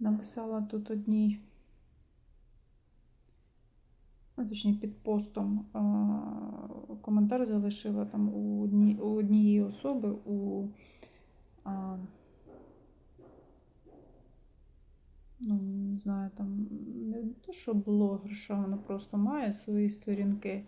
Написала тут одній, точніше, під постом коментар залишила там у, одні, у однієї особи у. Ну, не знаю, там не те, що блогерша, вона просто має свої сторінки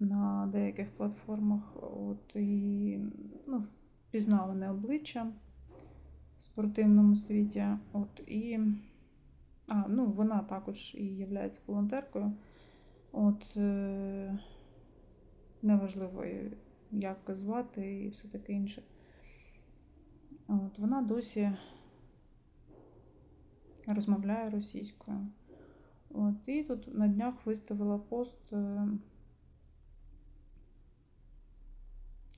на деяких платформах. От, і ну, впізнаване обличчя спортивному світі. От, і, а, ну, вона також і є волонтеркою. От, е, неважливо, як звати і все таке інше. От, вона досі розмовляє російською. От, і тут на днях виставила пост. е,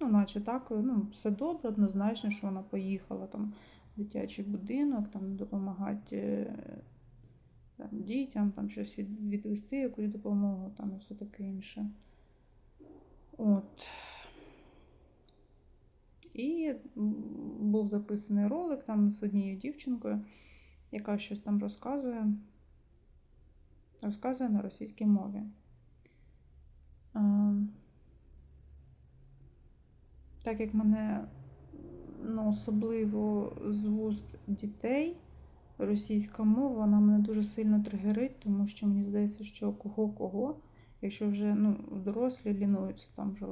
Ну, наче так, ну, все добре, однозначно, що вона поїхала там дитячий будинок, там допомагати е, там, дітям, там щось від, відвести, якусь допомогу, там і все таке інше. От. І був записаний ролик там з однією дівчинкою, яка щось там розказує. Розказує на російській мові. Е, Так як мене ну, особливо з вуст дітей, російська мова, вона мене дуже сильно тригерить, тому що мені здається, що кого-кого, якщо вже ну, дорослі лінуються, там вже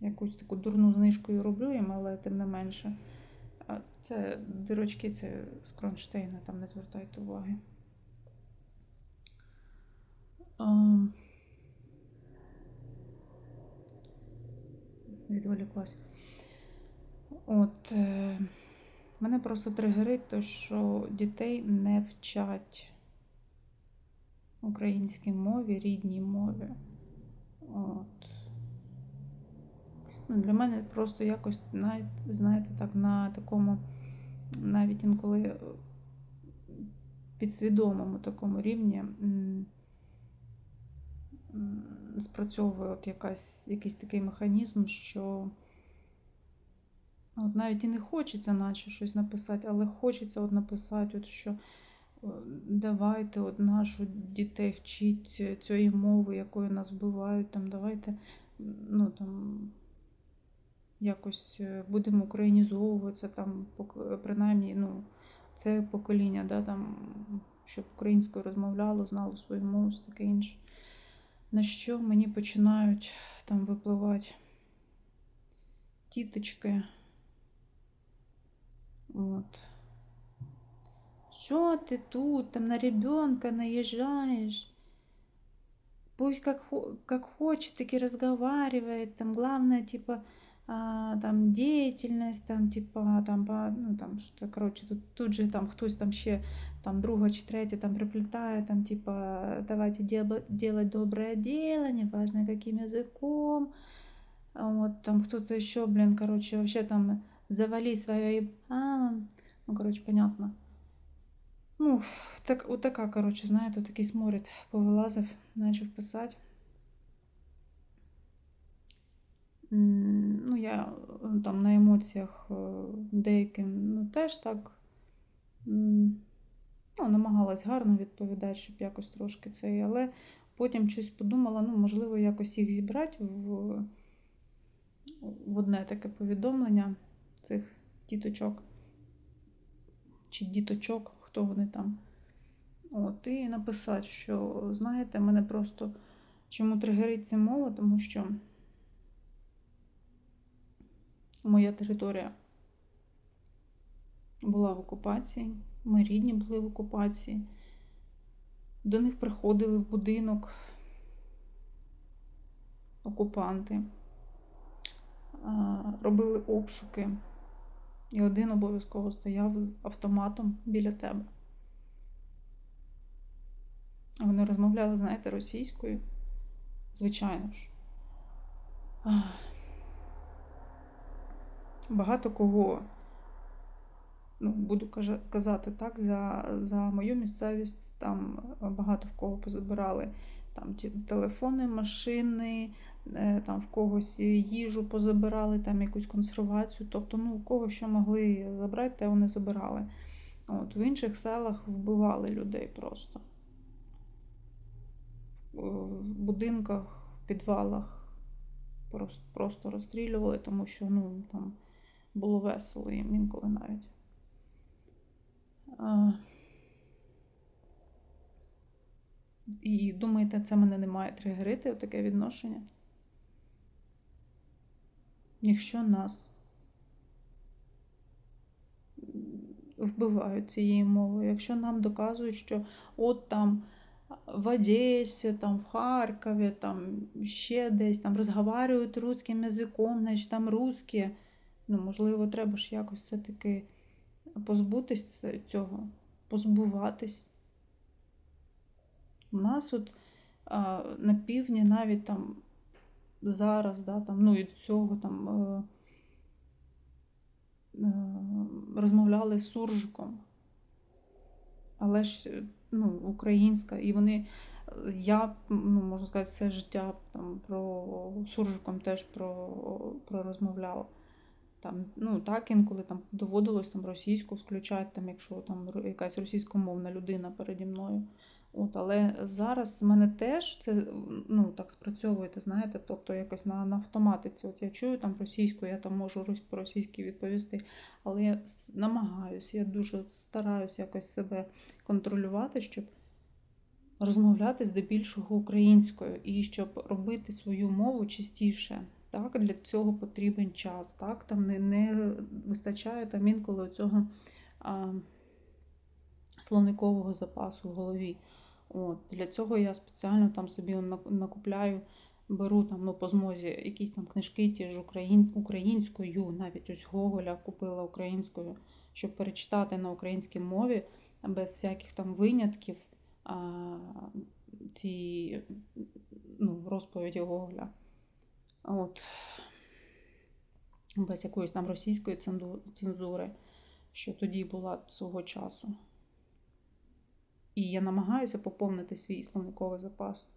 якусь таку дурну знижкою роблю їм, але тим не менше. Це дирочки, це з Кронштейна, там не звертайте уваги. Ам. Відволіклась. От, е, мене просто тригерить, то, що дітей не вчать українській мові, рідній мові. От. Ну, для мене просто якось, навіть, знаєте, так, на такому, навіть інколи підсвідомому такому рівні спрацьовує от якась, якийсь такий механізм, що от навіть і не хочеться, наче щось написати, але хочеться от написати, от що е, давайте от нашу дітей вчіть цієї мови, якою нас вбивають, там давайте ну, там, якось е, будемо українізовуватися, там, принаймні, ну, це покоління, да, там, щоб українською розмовляло, знало свою мову, таке інше. На що мені починають там випливати тіточки. От. Що ти тут, там на ребенка наезжаешь? Пусть как, как хочет, таки разговаривает, там главное, типа, а, там деятельность, там, типа, там, по, ну, там, що, коротше, тут, тут же там хтось там ще, там, друга чи третя, там, приплетає, там, типа, давайте дел- делать доброе дело, неважно каким языком, а вот, там, кто-то еще, блин, короче, вообще там, завали свое, а, ну, короче, понятно. Ну, так, от така, коротше, знаєте, такий сморід повилазив, почав писати. Е, там на емоціях е, деяким ну, теж так ну, намагалась гарно відповідати, щоб якось трошки цей, але потім щось подумала, ну, можливо, якось їх зібрати в, в одне таке повідомлення цих діточок чи діточок, хто вони там. От, і написати, що, знаєте, мене просто чому тригерить ця мова, тому що моя територія була в окупації, ми рідні були в окупації. До них приходили в будинок окупанти, робили обшуки, і один обов'язково стояв з автоматом біля тебе. Вони розмовляли, знаєте, російською. Звичайно ж. Багато кого, ну, буду казати так, за, за мою місцевість там багато в кого позабирали там телефони, машини, е, там в когось їжу позабирали, там якусь консервацію. Тобто, ну, у кого що могли забрати, те вони забирали. От, В інших селах вбивали людей просто. В будинках, в підвалах просто, просто розстрілювали, тому що ну, там було весело їм інколи навіть. А... І думаєте, це мене не має тригерити таке відношення? Якщо нас вбивають цією мовою, якщо нам доказують, що от там в Одесі, там в Харкові, там ще десь там розговорюють русським язиком, значить там русські, ну, можливо, треба ж якось все-таки позбутись цього, позбуватись. У нас от а, на півдні навіть там зараз, да, там, ну і до цього там е, е, розмовляли з суржиком. Але ж ну, українська, і вони, я ну, можна сказати, все життя там про суржиком теж про, про розмовляла. Там, ну, так інколи там доводилось там російську включати, там, якщо там якась російськомовна людина переді мною. От, Але зараз в мене теж це ну, так спрацьовуєте, знаєте, тобто якось на на автоматиці. От я чую там російську, я там можу по-російськи відповісти, але я намагаюся, я дуже стараюся якось себе контролювати, щоб розмовляти здебільшого українською і щоб робити свою мову частіше. Так, Для цього потрібен час. Так, Там не не вистачає там інколи цього а, словникового запасу в голові. От, Для цього я спеціально там собі накупляю, беру там, ну, по змозі якісь там книжки ті ж україн, українською, навіть ось Гоголя купила українською, щоб перечитати на українській мові без всяких там винятків а, ці ну, розповіді Гоголя. От. Без якоїсь там російської цензури, що тоді була свого часу. І я намагаюся поповнити свій словниковий запас.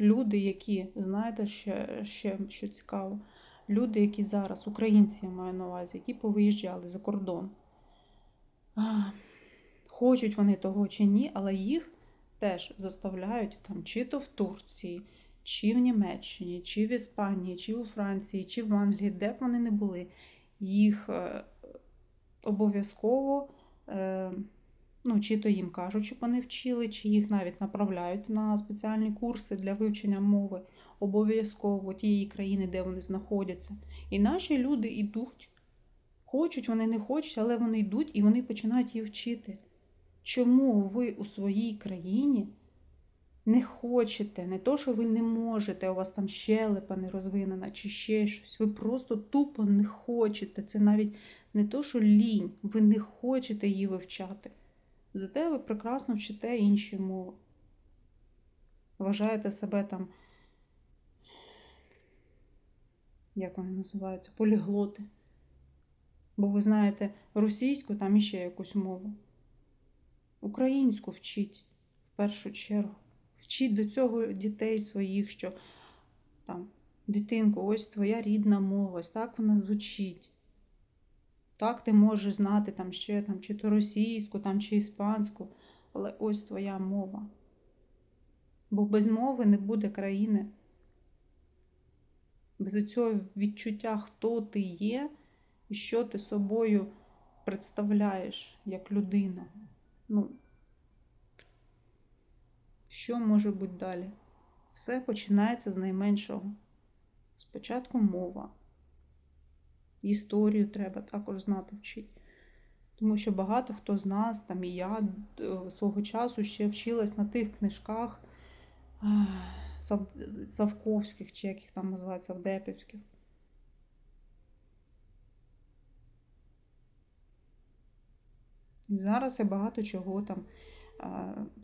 Люди, які, знаєте, ще, ще що цікаво, люди, які зараз, українці я маю на увазі, які повиїжджали за кордон. Хочуть вони того чи ні, але їх теж заставляють там чи то в Турції, чи в Німеччині, чи в Іспанії, чи у Франції, чи в Англії, де б вони не були, їх е, обов'язково Е, ну, чи то їм кажуть, щоб вони вчили, чи їх навіть направляють на спеціальні курси для вивчення мови обов'язково тієї країни, де вони знаходяться. І наші люди йдуть. Хочуть, вони не хочуть, але вони йдуть і вони починають її вчити. Чому ви у своїй країні не хочете, не то, що ви не можете, у вас там щелепа не розвинена, чи ще щось. Ви просто тупо не хочете. Це навіть не то, що лінь, ви не хочете її вивчати. Зате ви прекрасно вчите інші мови. Вважаєте себе там, як вони називаються, поліглоти. Бо ви знаєте російську, там іще якусь мову. Українську вчіть в першу чергу. Вчіть до цього дітей своїх, що там, дитинко, ось твоя рідна мова, ось так вона звучить. Так, ти можеш знати там ще там, чи то російську, там, чи іспанську, але ось твоя мова. Бо без мови не буде країни. Без цього відчуття, хто ти є і що ти собою представляєш як людина. Ну, Що може бути далі? Все починається з найменшого. Спочатку мова. Історію треба також знати вчити. Тому що багато хто з нас, там і я е, свого часу ще вчилась на тих книжках Савковських, чи їх там називають, Савдепівських. І зараз я багато чого там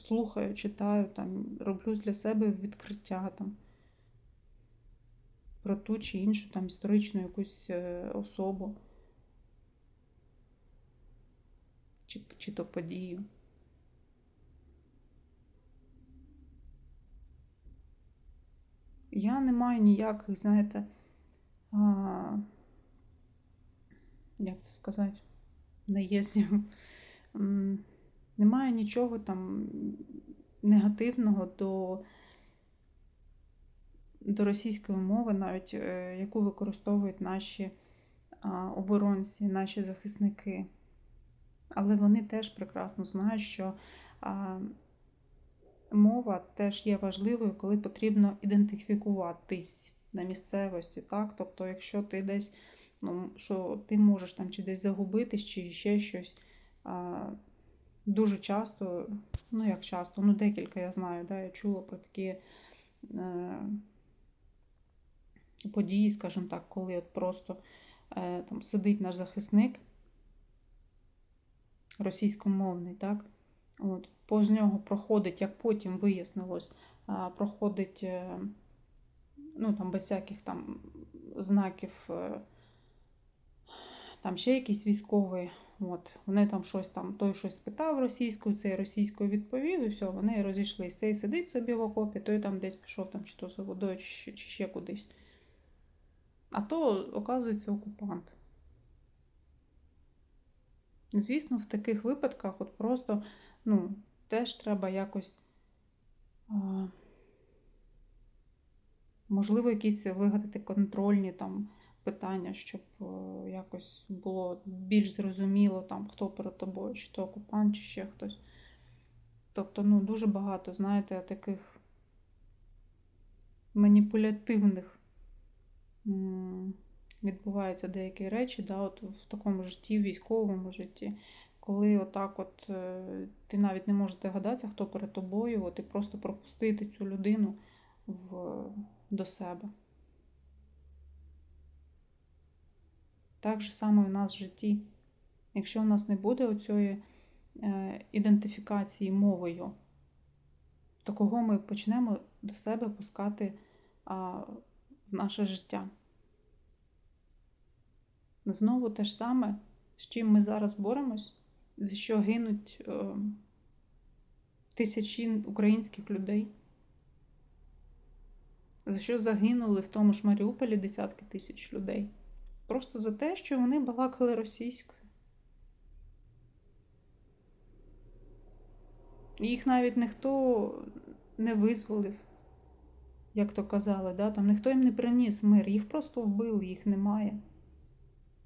слухаю, читаю, там, роблю для себе відкриття там, про ту чи іншу там, історичну якусь е, особу, чи, чи то подію. Я не маю ніяких, знаєте, а, як це сказати, наїздів. Немає нічого там негативного до, до російської мови, навіть е, яку використовують наші оборонці, наші захисники. Але вони теж прекрасно знають, що мова теж є важливою, коли потрібно ідентифікуватись на місцевості. Так? Тобто, якщо ти десь, ну, що ти можеш там чи десь загубитись, чи ще щось. Дуже часто, ну як часто, ну декілька я знаю, да, я чула про такі е, події, скажімо так, коли от просто е, там сидить наш захисник російськомовний, так? От, Повз нього проходить, як потім вияснилось, е, проходить е, ну, там, без всяких там знаків, е, там ще якийсь військовий. От, Вони там щось там, той щось спитав російською, цей російською відповів, і все, вони розійшлись. Цей сидить собі в окопі, той там десь пішов, там, чи то за водою, чи, чи ще кудись. А то, оказується, окупант. Звісно, в таких випадках от просто ну, теж треба якось, можливо, якісь вигадати контрольні там питання, щоб е, якось було більш зрозуміло, там, хто перед тобою, чи то окупант, чи ще хтось. Тобто, ну, дуже багато, знаєте, таких маніпулятивних відбуваються деякі речі, да, от в такому житті, в військовому житті, коли отак от е, ти навіть не можеш догадатися, хто перед тобою, от і просто пропустити цю людину в, до себе. Так же само і у нас в житті. Якщо у нас не буде оцієї е, ідентифікації мовою, то кого ми почнемо до себе пускати в наше життя? Знову те ж саме, з чим ми зараз боремось, за що гинуть е, тисячі українських людей, за що загинули в тому ж Маріуполі десятки тисяч людей. Просто за те, що вони балакали російською. Їх навіть ніхто не визволив, як то казали, да? там ніхто їм не приніс мир, їх просто вбили, їх немає.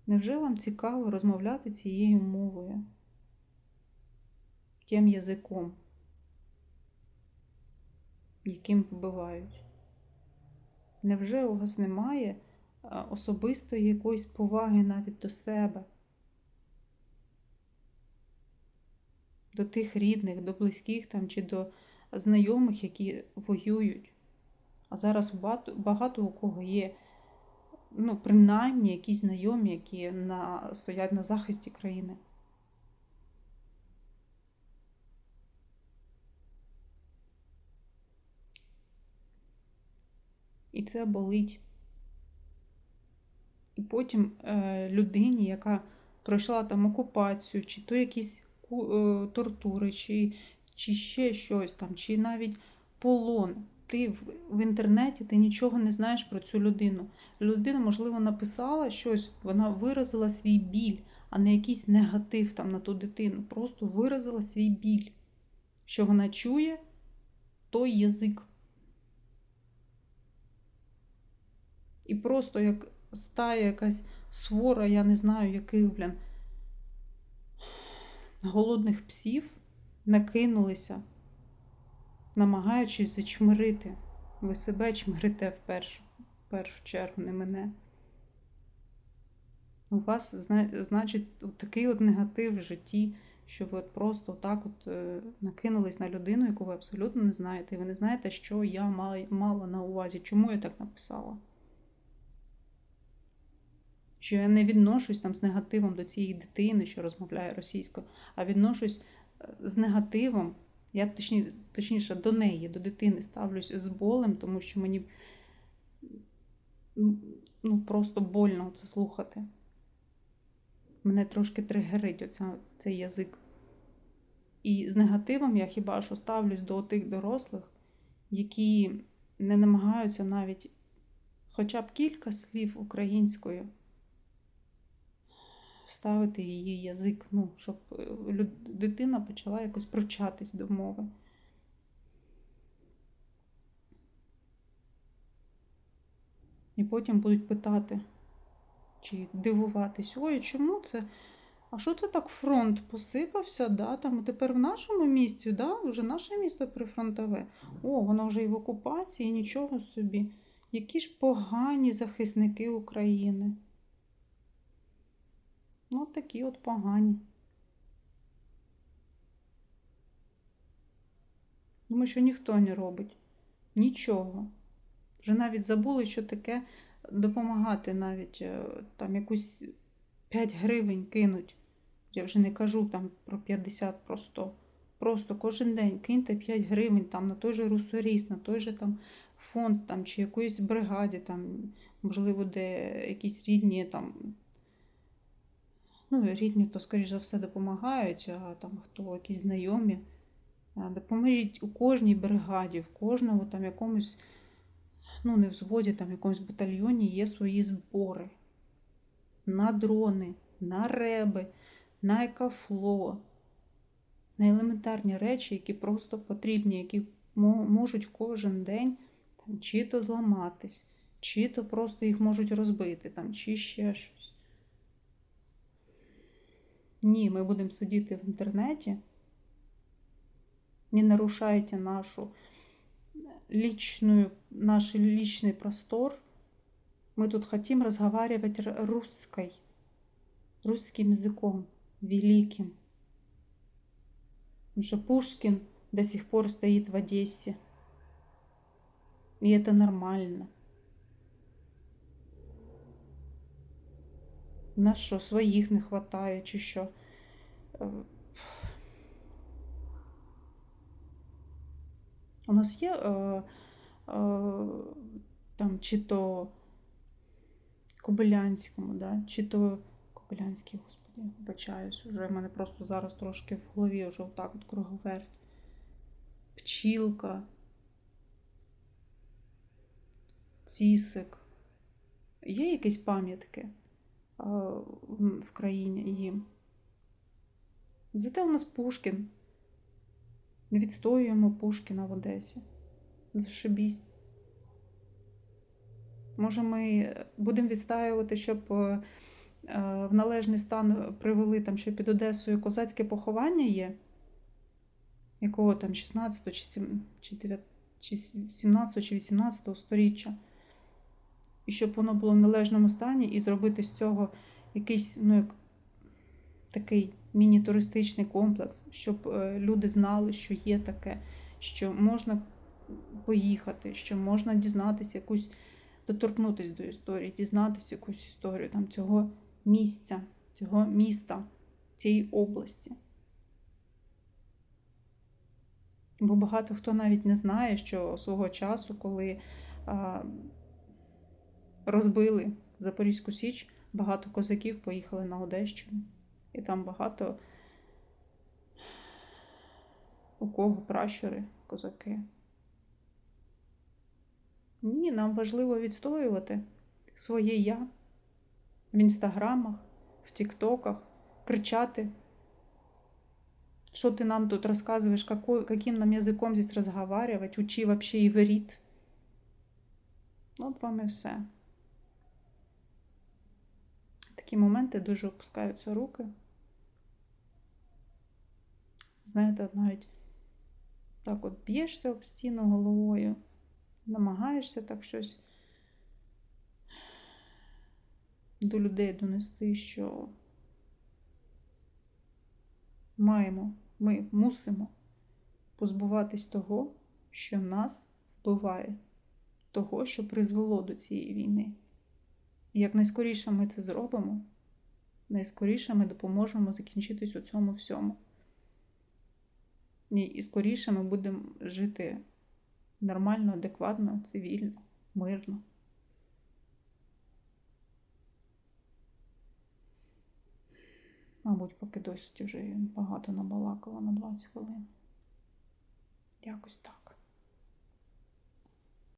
Невже вам цікаво розмовляти цією мовою, тим язиком, яким вбивають? Невже у вас немає? Особистої якоїсь поваги навіть до себе, до тих рідних, до близьких там, чи до знайомих, які воюють. А зараз багато, багато у кого є, ну, принаймні якісь знайомі, які на, стоять на захисті країни. І це болить. І потім е, людині, яка пройшла там окупацію, чи то якісь е, тортури, чи чи ще щось там, чи навіть полон. Ти в, в інтернеті ти нічого не знаєш про цю людину. Людина, можливо, написала щось, вона виразила свій біль, а не якийсь негатив там на ту дитину. Просто виразила свій біль. Що вона чує той язик. І просто як стая якась свора, я не знаю, яких, блін, голодних псів накинулися, намагаючись зачмирити. Ви себе чмирите в першу, в першу чергу, не мене. У вас, значить, такий от негатив в житті, що ви от просто так от е, накинулись на людину, яку ви абсолютно не знаєте. І ви не знаєте, що я мала на увазі, чому я так написала що я не відношусь там з негативом до цієї дитини, що розмовляє російською, а відношусь е, з негативом, я точні, точніше до неї, до дитини ставлюсь з болем, тому що мені ну, просто больно це слухати. Мене трошки тригерить оця, цей язик. І з негативом я хіба що ставлюсь до тих дорослих, які не намагаються навіть хоча б кілька слів українською вставити в її язик, ну, щоб е, дитина почала якось привчатись до мови. І потім будуть питати чи дивуватись, ой, чому це? А що це так фронт посипався? Да? Там тепер в нашому місті, да? вже наше місто прифронтове. О, воно вже і в окупації, нічого собі. Які ж погані захисники України. Ну, такі от погані. Тому що ніхто не робить нічого. Вже навіть забули, що таке допомагати навіть е, там якусь 5 гривень кинуть. Я вже не кажу там про 50, про 100. Просто кожен день киньте 5 гривень там на той же русоріс, на той же там фонд там, чи якоїсь бригаді, там, можливо, де якісь рідні там. Ну, рідні, то, скоріш за все, допомагають, а там хто якісь знайомі. Допоможіть у кожній бригаді, в кожному там якомусь, ну, не взводі, там якомусь батальйоні є свої збори на дрони, на реби, на екофло, на елементарні речі, які просто потрібні, які можуть кожен день чи то зламатись, чи то просто їх можуть розбити, там, чи ще щось. Ні, ми будемо сидіти в інтернеті. Не нарушайте нашу личную, наш личный простор. Мы тут хотим разговаривать р- русской, русским языком, великим. Потому что Пушкин до сих пор стоит в Одессе. И это нормально. На що, своїх не хватає, чи що? Е, У нас є е, е, там чи то Кобилянському, да? чи то Кобилянський, господи, вибачаюсь, уже в мене просто зараз трошки в голові вже отак от круговерть. Пчілка, цісик. Є якісь пам'ятки в країні їм? Зате у нас Пушкін. Відстоюємо Пушкіна в Одесі. Зашибісь. Може, ми будемо відстоювати, щоб е, е, в належний стан привели там, що під Одесою козацьке поховання є, якого там 16 чи, 7, чи, 9, чи 17 чи 18 сторіччя. І щоб воно було в належному стані, і зробити з цього якийсь, ну, як такий міні-туристичний комплекс, щоб е, люди знали, що є таке, що можна поїхати, що можна дізнатися якусь, доторкнутися до історії, дізнатися якусь історію там, цього місця, цього міста, цієї області. Бо багато хто навіть не знає, що свого часу, коли розбили Запорізьку Січ, багато козаків поїхали на Одещину. І там багато у кого пращури, козаки. Ні, нам важливо відстоювати своє я в інстаграмах, в тіктоках, кричати. Что ты нам тут рассказываешь, какой, каким нам языком здесь разговаривать, учи вообще иврит. От вам і все. Такі моменти дуже опускаються руки. Знаєте, навіть так от б'єшся об стіну головою, намагаєшся так щось до людей донести, що маємо, ми мусимо позбуватись того, що нас вбиває, того, що призвело до цієї війни. І як найскоріше ми це зробимо, найскоріше ми допоможемо закінчитись у цьому всьому. І, скоріше ми будемо жити нормально, адекватно, цивільно, мирно. Мабуть, поки досить вже багато набалакала на 20 хвилин. Якось так.